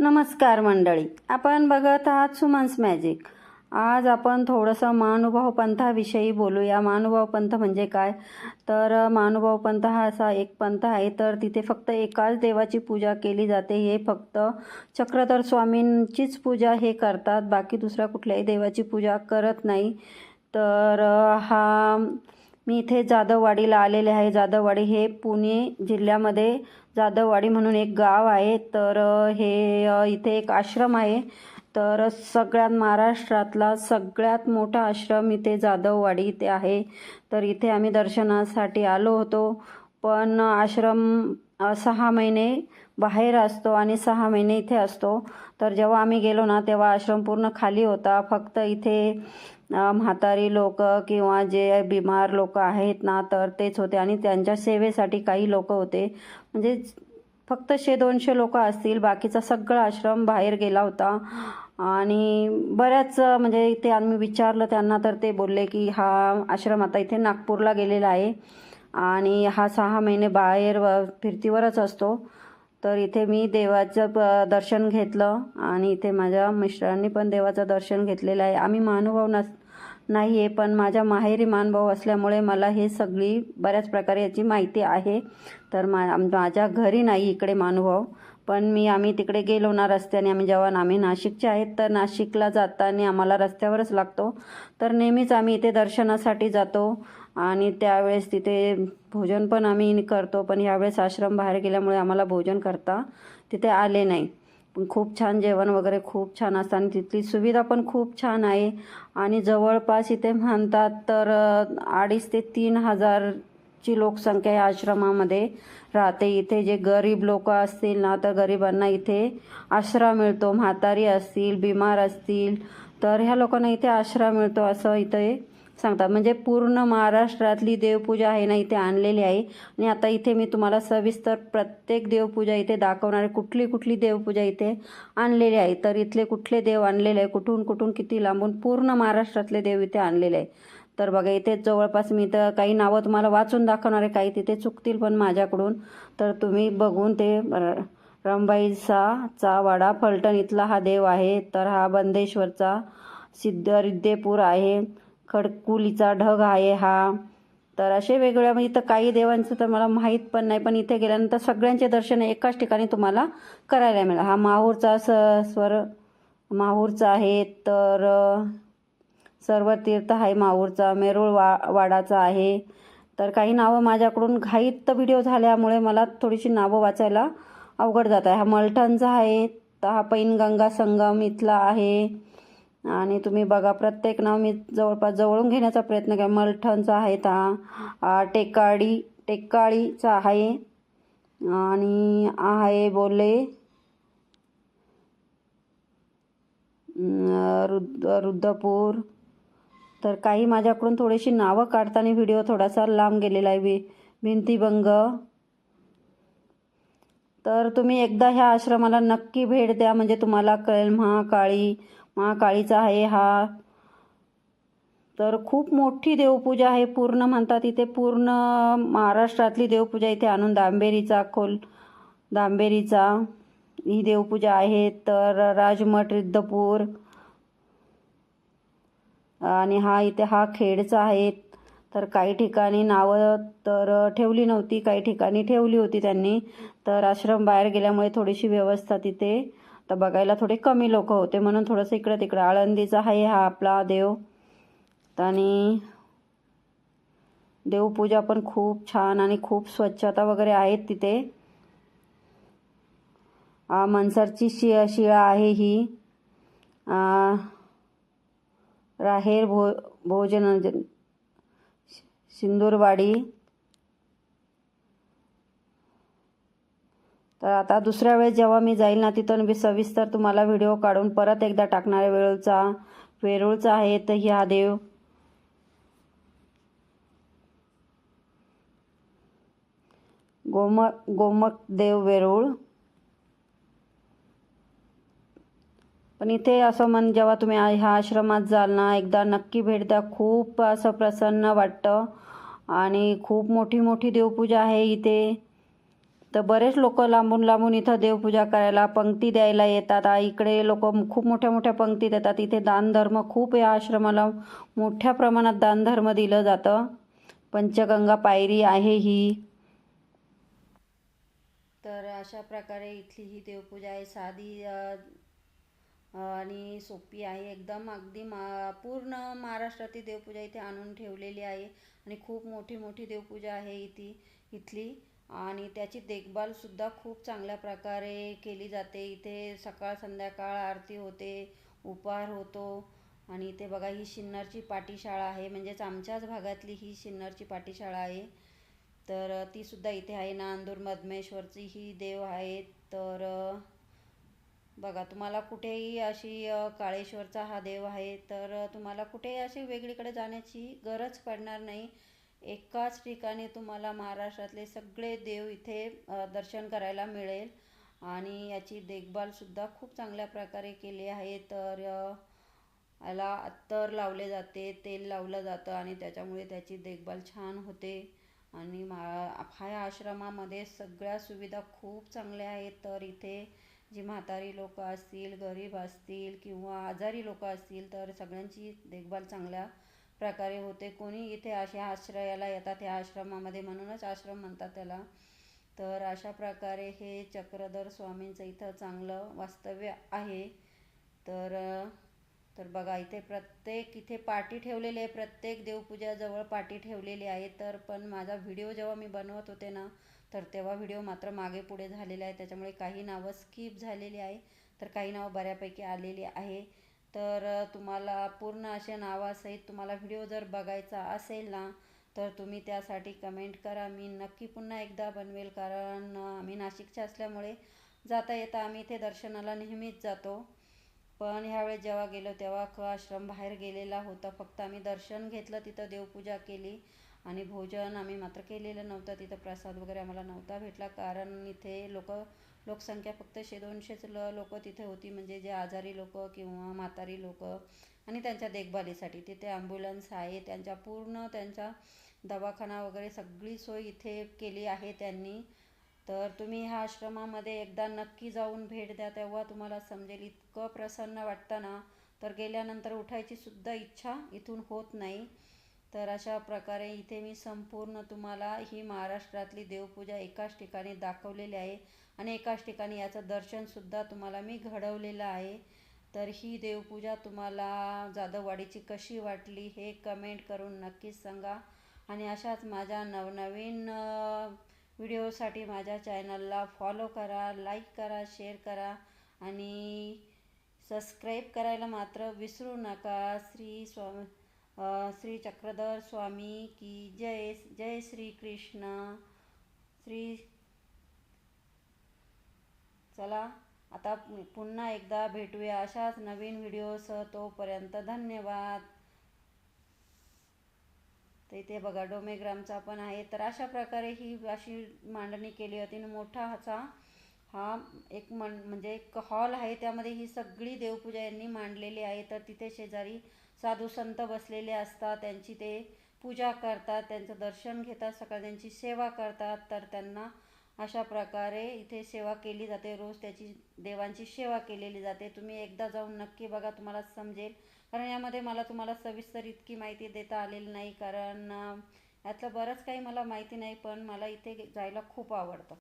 नमस्कार मंडळी. आपण बघत आहात सुमन्स मॅजिक. आज आपण थोडंसं महानुभाव पंथाविषयी बोलूया. महानुभाव पंथ म्हणजे काय? तर महानुभाव पंथ हा असा एक पंथ आहे. तर तिथे फक्त एकाच देवाची पूजा केली जाते. हे फक्त चक्रधर स्वामींचीच पूजा हे करतात. बाकी दुसऱ्या कुठल्याही देवाची पूजा करत नाही. तर हा मी इथे जाधववाडीला आलेले आहे. जाधववाडी हे पुणे जिल्ह्यामध्ये जाधववाडी म्हणून एक गाव आहे. तर हे इथे एक आश्रम आहे. तर सगळ्यात महाराष्ट्रातला सगळ्यात मोठा आश्रम इथे जाधववाडी इथे आहे. तर इथे आम्ही दर्शनासाठी आलो होतो. पण आश्रम सहा महिने बाहेर असतो आणि सहा महिने इथे असतो. तर जेव्हा आम्ही गेलो ना तेव्हा आश्रम पूर्ण खाली होता. फक्त इथे म्हातारी लोक किंवा जे बिमार लोक आहेत ना तर तेच होते. आणि त्यांच्या सेवेसाठी काही लोक होते. म्हणजे फक्त शे दोनशे लोक असतील. बाकीचा सगळा आश्रम बाहेर गेला होता. आणि बऱ्याच म्हणजे इथे आम्ही विचारलं त्यांना तर ते बोलले की हा आश्रम आता इथे नागपूरला गेलेला आहे. आणि हा सहा महिने बाहेर व फिरतीवरच असतो. तर इथे मी देवाचं प- दर्शन घेतलं आणि इथे माझ्या मिस्टरांनी पण देवाचं दर्शन घेतलेलं आहे. आम्ही महानुभाव नस नाही आहे पण माझ्या माहेरी मानभाव असल्यामुळे मला हे सगळी बऱ्याच प्रकारे याची माहिती आहे. तर मा माझ्या घरी नाही इकडे मानुभाव पण मी आम्ही तिकडे गेलो ना रस्त्याने आम्ही जेव्हा आम्ही नाशिकचे आहेत तर नाशिकला जाताना आम्हाला रस्त्यावरच लागतो. तर नेहमीच आम्ही इथे दर्शनासाठी जातो. आणि त्यावेळेस तिथे भोजन पण आम्ही करतो पण यावेळेस आश्रम बाहेर गेल्यामुळे आम्हाला भोजन करता तिथे आले नाही. पण खूप छान जेवण वगैरे खूप छान असतं आणि तिथली सुविधा पण खूप छान आहे. आणि जवळपास इथे म्हणतात तर अडीच ते तीन हजारची लोकसंख्या या आश्रमामध्ये राहते. इथे जे गरीब लोक असतील ना तर गरिबांना इथे आश्रय मिळतो. म्हातारी असतील बिमार असतील तर ह्या लोकांना इथे आश्रय मिळतो असं इथे सांगतात. म्हणजे पूर्ण महाराष्ट्रातली देवपूजा आहे ना इथे आणलेली आहे. आणि आता इथे मी तुम्हाला सविस्तर प्रत्येक देवपूजा इथे दाखवणार कुठली कुठली देवपूजा इथे आणलेली आहे. तर इथले कुठले देव आणलेले आहे? कुठून कुठून किती लांबून पूर्ण महाराष्ट्रातले देव इथे आणलेले आहे? तर बघा इथे जवळपास मी तर काही नावं तुम्हाला वाचून दाखवणार आहे. काही तिथे चुकतील पण माझ्याकडून. तर तुम्ही बघून ते रंबाईसाचा वाडा फलटण इथला हा देव आहे. तर हा बंदेश्वरचा सिद्धरिद्धेपूर आहे. खडकुलीचा ढग आहे हा. तर असे वेगवेगळ्या म्हणजे इथं काही देवांचं तर मला माहीत पण नाही पण इथे गेल्यानंतर सगळ्यांचे दर्शन एकाच ठिकाणी तुम्हाला करायला मिळेल. हा माहूरचा स स्वर माहूरचा आहे तर सर्व तीर्थ आहे माहूरचा मेरूळ वा वाडाचा आहे. तर काही नावं माझ्याकडून घाईत व्हिडिओ झाल्यामुळे मला थोडीशी नावं वाचायला अवघड जात आहे. हा मलठणचा आहे तर हा पैनगंगा संगम इथला आहे. आणि तुम्ही बघा प्रत्येक नाव मी जवळपास जवळून घेण्याचा प्रयत्न करा मलठणचा आहे ता टेकाडी टेकाळीचा आहे. आणि आहे बोले रुद रुद्ध रुद्धपूर तर काही माझ्याकडून थोडीशी नावं काढताना व्हिडिओ थोडासा लांब गेलेला आहे. वि भिंतीभंग. तर तुम्ही एकदा ह्या आश्रमाला नक्की भेट द्या. म्हणजे तुम्हाला कळेल महाकाळी महाकाळीचा आहे हा. तर खूप मोठी देवपूजा आहे. पूर्ण म्हणतात इथे पूर्ण महाराष्ट्रातली देवपूजा इथे आणून दांबेरीचा खोल दांबेरीचा ही देवपूजा आहे. तर राजमठ रिद्धपूर आणि हा इथे हा खेडचा आहे. तर काही ठिकाणी नावं तर ठेवली नव्हती काही ठिकाणी ठेवली होती त्यांनी. तर आश्रम बाहेर गेल्यामुळे थोडीशी व्यवस्था तिथे तर बघायला थोडे कमी लोक होते म्हणून थोडंसं इकडं तिकडं आळंदीचा आहे हा आपला देव. आणि देवपूजा पण खूप छान आणि खूप स्वच्छता वगैरे आहेत तिथे. मनसरची शि शिळा आहे ही. राहेर भो भोजन सिंदूरवाडी. तर आता दुसऱ्या वेळेस जेव्हा मी जाईल ना तिथून मी सविस्तर तुम्हाला व्हिडिओ काढून परत एकदा टाकणार वेळचा वेरूळचा वेरूळचा आहे तर ह्या देव. गोमक गोमक देव वेरूळ. पण इथे असं मन जेव्हा तुम्ही ह्या आश्रमात जाल ना एकदा नक्की भेट द्या. खूप असं प्रसन्न वाटतं. आणि खूप मोठी मोठी देवपूजा आहे इथे. तर बरेच लोक लांबून लांबून इथं देवपूजा करायला पंक्ती द्यायला येतात. इकडे लोक खूप मोठ्या मोठ्या पंक्ती देतात इथे दानधर्म खूप या आश्रमाला मोठ्या प्रमाणात दानधर्म दिलं जातं. पंचगंगा पायरी आहे ही. तर अशा प्रकारे इथली ही देवपूजा आहे. साधी आणि सोपी आहे. एकदम अगदी मा पूर्ण महाराष्ट्रातील देवपूजा इथे आणून ठेवलेली आहे. आणि खूप मोठी मोठी देवपूजा आहे इथे इथली. आणि त्याची देखभालसुद्धा खूप चांगल्या प्रकारे केली जाते. इथे सकाळ संध्याकाळ आरती होते उपहार होतो. आणि इथे बघा ही शिन्नरची पाटीशाळा आहे. म्हणजेच आमच्याच भागातली ही शिन्नरची पाटीशाळा आहे. तर तीसुद्धा इथे आहे. नांदूर मधमेश्वरची ही देव आहे तर बघा तुम्हाला कुठेही अशी काळेश्वरचा हा देव आहे. तर तुम्हाला कुठेही अशी वेगळीकडे जाण्याची गरज पडणार नाही. एकाच ठिकाणी तुम्हाला महाराष्ट्रातले सगळे देव इथे दर्शन करायला मिळेल. आणि याची देखभालसुद्धा खूप चांगल्या प्रकारे केली आहे. तर याला अत्तर लावले जाते तेल लावलं जातं आणि त्याच्यामुळे त्याची देखभाल छान होते. आणि मा ह्या आश्रमामध्ये सगळ्या सुविधा खूप चांगल्या आहेत. तर इथे जी म्हातारी लोकं असतील गरीब असतील किंवा आजारी लोकं असतील तर सगळ्यांची देखभाल चांगल्या प्रकारे होते. कोणी इथे अशा आश्रयाला येतात ह्या आश्रमामध्ये म्हणूनच आश्रम म्हणतात त्याला. तर अशा प्रकारे हे चक्रधर स्वामींचं इथं चांगलं वास्तव्य आहे. तर तर बघा इथे प्रत्येक इथे पाटी ठेवलेली आहे. प्रत्येक देवपूजाजवळ पाटी ठेवलेली आहे. तर पण माझा व्हिडिओ जेव्हा मी बनवत होते ना तर तेव्हा व्हिडिओ मात्र मागे पुढे झालेला आहे. त्याच्यामुळे काही नावं स्किप झालेली आहे. तर काही नावं बऱ्यापैकी आलेली आहे. तर तुम्हाला पूर्ण असे नावासहित तुम्हाला व्हिडिओ जर बघायचा असेल ना तर तुम्ही त्यासाठी कमेंट करा. मी नक्की पुन्हा एकदा बनवेल कारण आम्ही नाशिकच्या असल्यामुळे जाता येता आम्ही इथे दर्शनाला नेहमीच जातो. पण ह्यावेळेस जेव्हा गेलो तेव्हा क आश्रम बाहेर गेलेला होता. फक्त आम्ही दर्शन घेतलं तिथं देवपूजा केली आणि भोजन आम्ही मात्र केलेलं नव्हतं. तिथं प्रसाद वगैरे आम्हाला नव्हता भेटला कारण इथे लोक लोकसंख्या फक्त शे दोनशेच ल लोक तिथे होती. म्हणजे जे आजारी लोक किंवा म्हातारी लोक आणि त्यांच्या देखभालीसाठी. तिथे ॲम्ब्युलन्स आहे. त्यांच्या पूर्ण त्यांचा दवाखाना वगैरे सगळी सोय इथे केली आहे त्यांनी. तर तुम्ही ह्या आश्रमामध्ये एकदा नक्की जाऊन भेट द्या. तेव्हा तुम्हाला समजेल. इतकं प्रसन्न वाटतं ना. तर गेल्यानंतर उठायची सुद्धा इच्छा इथून होत नाही. तर अशा प्रकारे इथे मी संपूर्ण तुम्हाला ही महाराष्ट्रातली देवपूजा एकाच ठिकाणी दाखवलेली आहे. आणि एकाच ठिकाणी याचं दर्शनसुद्धा तुम्हाला मी घडवलेलं आहे. तर ही देवपूजा तुम्हाला जाधववाडीची कशी वाटली हे कमेंट करून नक्कीच सांगा. आणि अशाच माझ्या नवनवीन व्हिडिओसाठी माझ्या चॅनलला फॉलो करा लाईक करा शेअर करा. आणि सबस्क्राईब करायला मात्र विसरू नका. श्री स्वामी श्री चक्रधर स्वामी की जय जय श्री कृष्ण। श्री चला आता पुन्हा एकदा भेटूया अशाच नवीन व्हिडिओसह तोपर्यंत धन्यवाद. तर इथे बघा डोमेग्रामचा पण आहे. तर अशा प्रकारे ही अशी मांडणी केली होती. आणि मोठा असा हा एक मन म्हणजे एक हॉल आहे. त्यामध्ये ही सगळी देवपूजा यांनी मांडलेली आहे. तर तिथे शेजारी साधू संत बसलेले असतात त्यांची ते पूजा करतात त्यांचं दर्शन घेतात सकाळ त्यांची सेवा करतात तर त्यांना अशा प्रकारे इथे सेवा केली जाते. रोज त्याची देवांची सेवा केलेली जाते. तुम्ही एकदा जाऊन नक्की बघा तुम्हाला समजेल. कारण यामध्ये मला तुम्हाला सविस्तर इतकी माहिती देता आलेली नाही. कारण यातलं बरंच काही मला माहिती नाही पण मला इथे जायला खूप आवडतं.